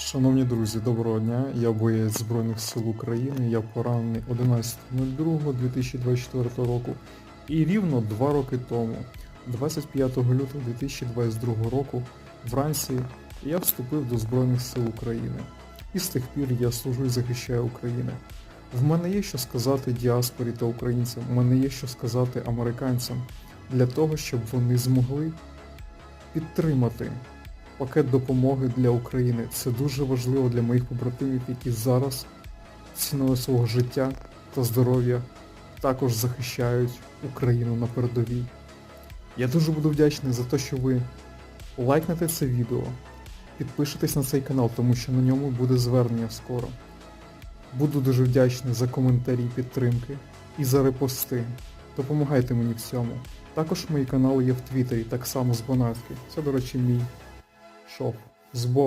Шановні друзі, доброго дня. Я боєць Збройних сил України. Я поранений 11.02.2024 року. І рівно два роки тому, 25 лютого 2022 року, вранці я вступив до Збройних сил України. І з тих пір я служу і захищаю Україну. В мене є що сказати діаспорі та українцям, в мене є що сказати американцям для того, щоб вони змогли підтримати пакет допомоги для України. Це дуже важливо для моїх побратимів, які зараз ціною свого життя та здоров'я також захищають Україну на передовій. Я дуже буду вдячний за те, що ви лайкнете це відео, підпишетесь на цей канал, тому що на ньому буде звернення скоро. Буду дуже вдячний за коментарі підтримки і за репости. Допомагайте мені в цьому. Також мої канали є в Твіттері, так само з Бонатки. Це, до речі, мій шов. З Богом.